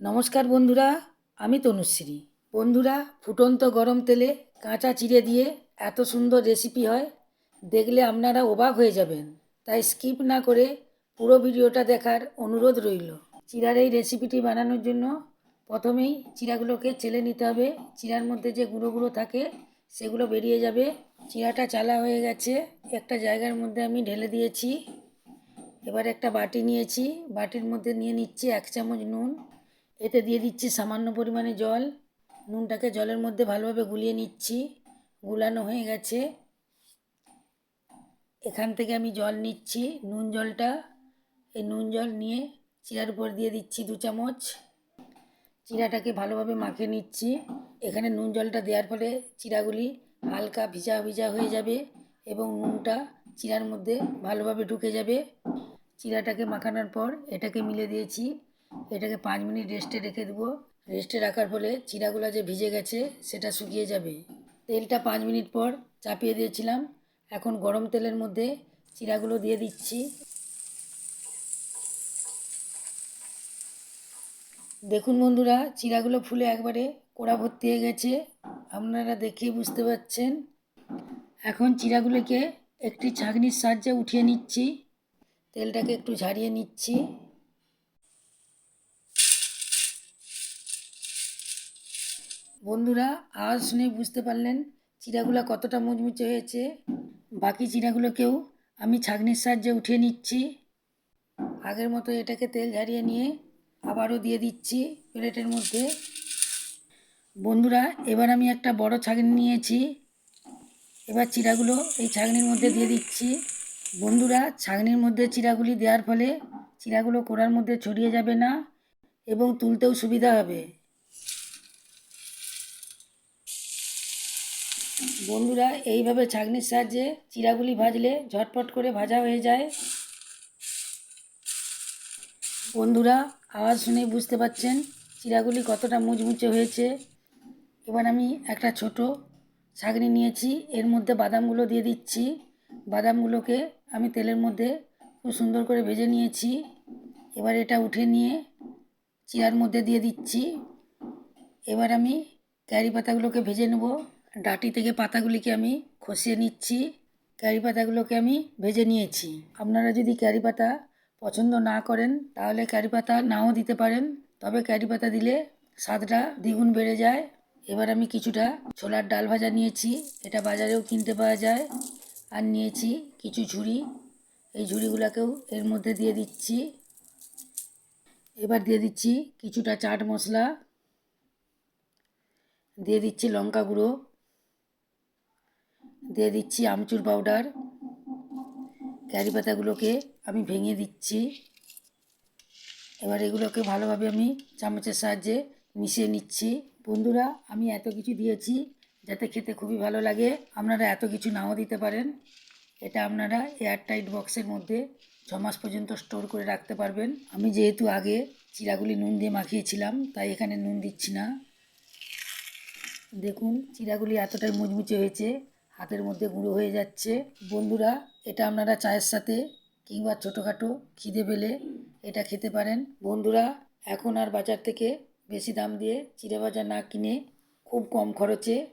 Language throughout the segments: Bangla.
নমস্কার বন্ধুরা, আমি তনুশ্রী। বন্ধুরা, ফুটন্ত গরম তেলে কাঁচা চিড়ে দিয়ে এত সুন্দর রেসিপি হয়, দেখলে আপনারা অবাক হয়ে যাবেন। তাই স্কিপ না করে পুরো ভিডিওটা দেখার অনুরোধ রইল। চিড়ার এই রেসিপিটি বানানোর জন্য প্রথমেই চিড়াগুলোকে চেলে নিতে হবে। চিড়ার মধ্যে যে গুঁড়ো গুঁড়ো থাকে, সেগুলো বেরিয়ে যাবে। চিড়াটা চালা হয়ে গেছে। একটা জায়গার মধ্যে আমি ঢেলে দিয়েছি। এবার একটা বাটি নিয়েছি। বাটির মধ্যে নিয়ে নিচ্ছি এক চামচ নুন। এতে দিয়ে দিচ্ছি সামান্য পরিমাণে জল। নুনটাকে জলের মধ্যে ভালোভাবে গুলিয়ে নিচ্ছি। গুলানো হয়ে গেছে। এখান থেকে আমি জল নিচ্ছি, নুন জলটা। এই নুন জল নিয়ে চিরার উপর দিয়ে দিচ্ছি দু চামচ। চিরাটাকে ভালোভাবে মাখে নিচ্ছি। এখানে নুন জলটা দেওয়ার ফলে চিরাগুলি হালকা ভিজা ভিজা হয়ে যাবে এবং নুনটা চিরার মধ্যে ভালোভাবে ঢুকে যাবে। চিরাটাকে মাখানোর পর এটাকে মিলে দিয়েছি। এটাকে পাঁচ মিনিট রেস্টে রেখে দেবো। রেস্টে রাখার ফলে চিরাগুলো যে ভিজে গেছে, সেটা শুকিয়ে যাবে। তেলটা পাঁচ মিনিট পর চাপিয়ে দিয়েছিলাম। এখন গরম তেলের মধ্যে চিরাগুলো দিয়ে দিচ্ছি। দেখুন বন্ধুরা, চিরাগুলো ফুলে একবারে কোড়া ভর্তি হয়ে গেছে। আপনারা দেখেই বুঝতে পারছেন। এখন চিরাগুলোকে একটি ছাঁকনির সাহায্যে উঠিয়ে নিচ্ছি। তেলটাকে একটু ঝারিয়ে নিচ্ছি। বন্ধুরা, আওয়াজ শুনে বুঝতে পারলেন চিরাগুলো কতটা মুচমুচে হয়েছে। বাকি চিরাগুলোকেও আমি ছাঁকনির সাহায্যে উঠিয়ে নিচ্ছি। আগের মতো এটাকে তেল ঝারিয়ে নিয়ে আবারও দিয়ে দিচ্ছি প্লেটের মধ্যে। বন্ধুরা, এবার আমি একটা বড় ছাঁকনি নিয়েছি। এবার চিরাগুলো এই ছাঁকনির মধ্যে দিয়ে দিচ্ছি। বন্ধুরা ছাঁকনির মধ্যে চিরাগুলি দেওয়ার ফলে চিরাগুলো কোড়ার মধ্যে ছড়িয়ে যাবে না এবং তুলতেও সুবিধা হবে। বন্ধুরা, এইভাবে ছাঁকনির সাহায্যে চিরাগুলি ভাজলে ঝটপট করে ভাজা হয়ে যায়। বন্ধুরা, আওয়াজ শুনে বুঝতে পাচ্ছেন চিরাগুলি কতটা মুচমুচে হয়েছে। এবার আমি একটা ছোট ছাঁকনি নিয়েছি, এর মধ্যে বাদামগুলো দিয়ে দিচ্ছি। বাদামগুলোকে আমি তেলের মধ্যে খুব সুন্দর করে ভেজে নিয়েছি। এবার এটা উঠে নিয়ে চিরার মধ্যে দিয়ে দিচ্ছি। এবার আমি ক্যারি পাতাগুলোকে ভেজে নেব। ডাটি থেকে পাতাগুলিকে আমি খসিয়ে নিচ্ছি, ক্যারি পাতাগুলোকে আমি ভেজে নিয়েছি। আপনারা যদি ক্যারি পাতা পছন্দ না করেন, তাহলে ক্যারি পাতা নাও দিতে পারেন, তবে ক্যারি পাতা দিলে স্বাদটা দ্বিগুণ বেড়ে যায়। এবার আমি কিছুটা ছোলার ডাল ভাজা নিয়েছি, এটা বাজারেও কিনতে পাওয়া যায়। আর নিয়েছি কিছু ঝুড়ি, এই ঝুড়িগুলোকেও এর মধ্যে দিয়ে দিচ্ছি। এবার দিয়ে দিচ্ছি কিছুটা চাট মশলা, দিয়ে দিচ্ছি লঙ্কা গুঁড়ো। দিয়ে দিচ্ছি আমচুর পাউডার ক্যারি পাতাগুলোকে আমি ভেঙে দিচ্ছি। এবার এগুলোকে ভালোভাবে আমি চামচের সাহায্যে মিশিয়ে নিচ্ছি। বন্ধুরা, আমি এত কিছু দিয়েছি যাতে খেতে খুবই ভালো লাগে। আপনারা এত কিছু নাও দিতে পারেন। এটা আপনারা এয়ারটাইট বক্সের মধ্যে ছ মাস পর্যন্ত স্টোর করে রাখতে পারবেন। আমি যেহেতু আগে চিরাগুলি নুন দিয়ে মাখিয়েছিলাম, তাই এখানে নুন দিচ্ছি না। দেখুন, চিরাগুলি এতটাই মুচমুচে হয়েছে। হাতের মধ্যে গুঁড়ো হয়ে যাচ্ছে। বন্ধুরা, এটা আপনারা চায়ের সাথে কিংবা ছোটোখাটো খিদে পেলে এটা খেতে পারেন। বন্ধুরা, এখন আর বাজার থেকে বেশি দাম দিয়ে চিড়ে ভাজা না কিনে খুব কম খরচে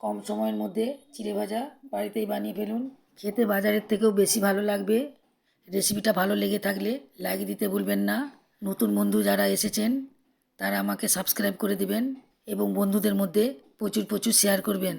কম সময়ের মধ্যে চিড়ে ভাজা বাড়িতেই বানিয়ে ফেলুন। খেতে বাজারের থেকেও বেশি ভালো লাগবে। রেসিপিটা ভালো লেগে থাকলে লাইক দিতে ভুলবেন না। নতুন বন্ধু যারা এসেছেন, তারা আমাকে সাবস্ক্রাইব করে দিবেন এবং বন্ধুদের মধ্যে প্রচুর প্রচুর শেয়ার করবেন।